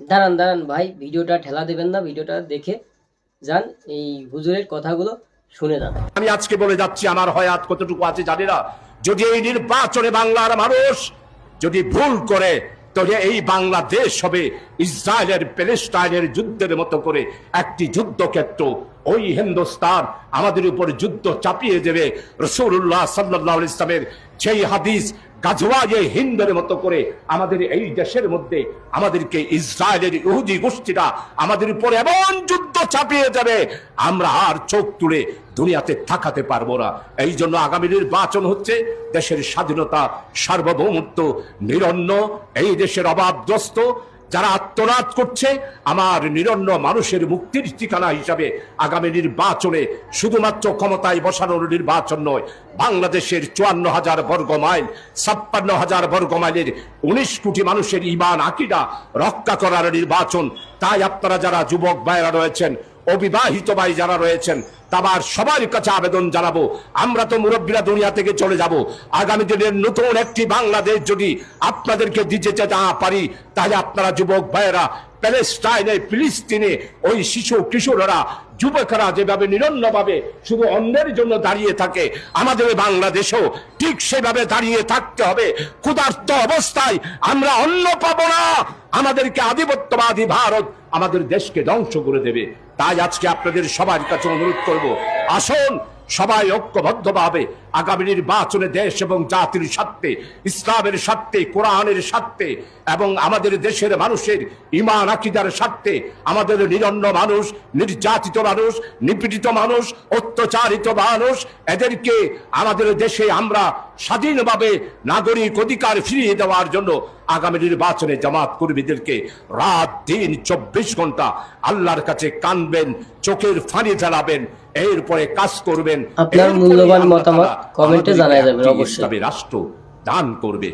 দাঁড়ান দাঁড়ান ভাই, ভিডিওটা ঠেলা দেবেন না, ভিডিওটা দেখে যান, এই হুজুরের কথাগুলো শুনে যান। আমি আজকে বলে যাচ্ছি, আমার হয়াত কতটুকু আছে জানি না। যদি এই নির্বাচনে বাংলার মানুষ যদি ভুল করে তবে এই বাংলাদেশ হবে ইসরায়েলের প্যালেস্টাইনের যুদ্ধের মতো করে একটি যুদ্ধক্ষেত্র ওই হিন্দুস্তান আমাদের উপর যুদ্ধ চাপিয়ে দেবে। রসুল্লাহ সাল্লাহ ইসলামের সেই হাদিস গাজওয়ায়ে হিন্দের মতো করে আমাদের এই দেশের মধ্যে আমাদেরকে ইসরায়েলের ইহুদি গোষ্ঠীরা আমাদের উপর এমন যুদ্ধ চাপিয়ে যাবে আমরা আর চোখ তুলে দুনিয়াতে থাকাতে পারব না। এই জন্য আগামী নির্বাচন হচ্ছে দেশের স্বাধীনতা সার্বভৌমত্ব নিরন্ন, এই দেশের অভাবগ্রস্ত যারা আত্মনাদ করছে, আমার নিরন্ন মানুষের মুক্তির ঠিকানা হিসাবে আগামী নির্বাচনে শুধুমাত্র ক্ষমতায় বসানোর নির্বাচন নয়, বাংলাদেশের চুয়ান্ন হাজার বর্গ মাইল, ছাপ্পান্ন হাজার বর্গ মাইলের উনিশ কোটি মানুষের ইমান আকিরা রক্ষা করার নির্বাচন। তাই আপনারা যারা যুবক ভাইরা রয়েছেন অবিবাহিত ভাই যারা রয়েছেন, তাবার সবার কাছে আবেদন জানাব। আমরা তো মুরব্বীরা দুনিয়া থেকে চলে যাব। আগামী দিনের নতুন একটি বাংলাদেশ যদি আপনাদেরকে দিতে না পারি। তাহলে আপনারা যুবক ভাইয়েরা প্যালেস্টাইনে, ফিলিস্তিনে ওই শিশু কিশোররা যুবকরা যেভাবে নিরন্নভাবে শুধু অন্যের জন্য দাঁড়িয়ে থাকে, আমাদের বাংলাদেশেও ঠিক সেভাবে দাঁড়িয়ে থাকতে হবে। ক্ষুধার্ত অবস্থায় আমরা অন্ন পাবো না। আমাদেরকে আধিপত্যবাদী ভারত আমাদের দেশকে ধ্বংস করে দেবে। তাই আজকে আপনাদের সবার কাছে অনুরোধ করব, আসুন সবাই ঐক্যবদ্ধভাবে আগামী নির্বাচনে দেশ এবং জাতির স্বার্থে, ইসলামের স্বার্থে, কোরআনের স্বার্থে এবং আমাদের দেশের মানুষের ইমান আকিদার স্বার্থে আমাদের নিরন্ন মানুষ, নির্যাতিত মানুষ, নিপীড়িত মানুষ, অত্যাচারিত মানুষ, এদেরকে আমাদের দেশে আমরা স্বাধীনভাবে নাগরিক অধিকার ফিরিয়ে দেওয়ার জন্য আগামী নির্বাচনে জামাত কর্মীদেরকে রাত দিন চব্বিশ ঘণ্টা আল্লাহর কাছে কানবেন চোখের ফানি ফেলাবেন এরপরে কাজ করবেন আপনার মূল্যবান মতামত কমেন্টে জানাই জানায় যাবেন অবশ্যই। রাষ্ট্র দান করবে